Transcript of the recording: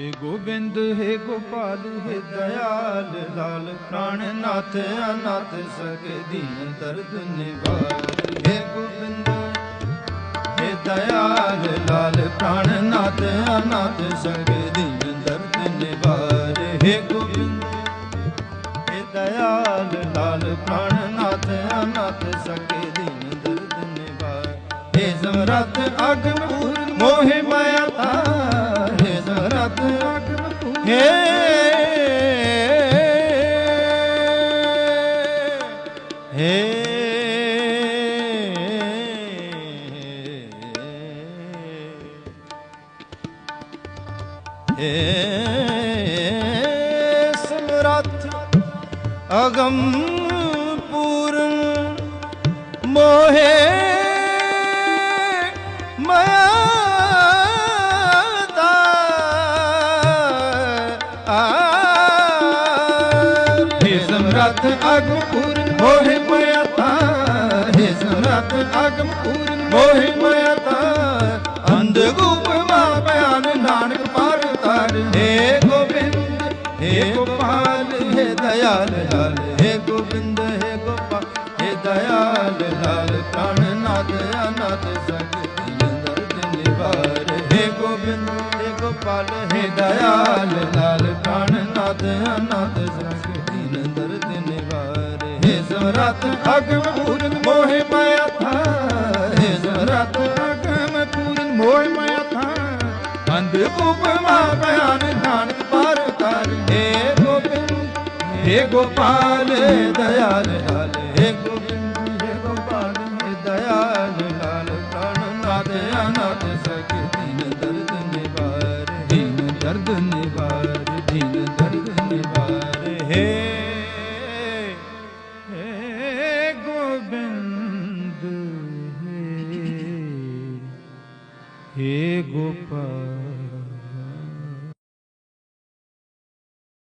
ਹੇ ਗੋਬਿੰਦ, ਹੇ ਗੋਪਾਲ, ਹੇ ਦਇਆਲ, ਲਾਲ ਪ੍ਰਾਣ ਨਾਥ, ਅਨਾਥ ਦੀਨ ਦਰਦ ਨਿਵਾਰ। ਹੇ ਗੋਬਿੰਦ, ਹੇ ਦਇਆਲ, ਲਾਲ ਪ੍ਰਾਣ ਨਾਥ, ਅਨਾਥ ਸਕਦੀ ਦਰਦ ਨਿਵਾਰ। ਹੇ ਗੋਬਿੰਦ, ਹੇ ਦਇਆਲ, ਲਾਲ ਪ੍ਰਾਣ ਨਾਥ, ਅਨਾਥ ਸਕਦੀ ਦਰਦ ਨਿਵਾਰ। ਹੇ ਜ਼ਮਰਤ ਅਗਨ ਮੋਹਿ ਮਾਇਆ ਤਾ ਹੇ। ਹੇ। ਸਮਰੱਥ ਮੋਹੇ ਸਮਰੱਥ ਅਗਮ ਪੂਰਨ ਮੋਹਿ ਮਾਇਆ ਤਾਂ ਹੈ ਸਮਰੱਥ ਅਗਮ ਪੂਰਨ ਮਾਇਆ ਤਾਂ ਅੰਧ ਗੂਪ ਮਾ ਬਿਆਨ ਨਾਨਕ ਪਰ ਤਰ ਹੈ ਗੋਬਿੰਦ ਹੈ ਗੋਪਾਲ ਹੈ ਦਇਆਲ ਲਾਲ ਹੈ ਗੋਬਿੰਦ ਹੈ ਗੋਪਾਲ ਦਿਆਲ ਦਇਆਲ ਲਾਲ ਪ੍ਰਾਨ ਨਾਦ ਅਨਾਦ ਸਗਤ ਨਿੰਦਰ ਨਿਵਾਰ ਹੈ ਗੋਬਿੰਦ ਹੈ ਗੋਪਾਲ ਹੈ ਦਇਆਲ ਸਮਰਤ ਅਗਮ ਪੂਰਨ ਮੋਹਿ ਮਾਇਆ ਥਾਏ ਸਮਰਤ ਅਗਮ ਪੂਰਨ ਮੋਹਿ ਮਾਇਆ ਥਾਏ ਅੰਧ ਉਪਮਾ ਬਿਆਨ ਨਾਨਕ ਪਰ ਕਰ ਹੇ ਗੋਬਿੰਦ ਹੇ ਗੋਪਾਲ ਦਇਆਲ ਹਾਲ ਹੇ ਗੋਬਿੰਦ ਹੇ ਗੋਪਾਲ ਹੇ ਦਇਆਲ ਹਾਲ ਪ੍ਰਣ ਨਾਦ ਅਨਾਦ ਸਕ ਦੀਨ ਦਰਦ ਨਿਵਾਰ ਦੀਨ ਦਰਦ ਨਿਵਾਰ ਦੀਨ ਦਰਦ हे हे गोपाल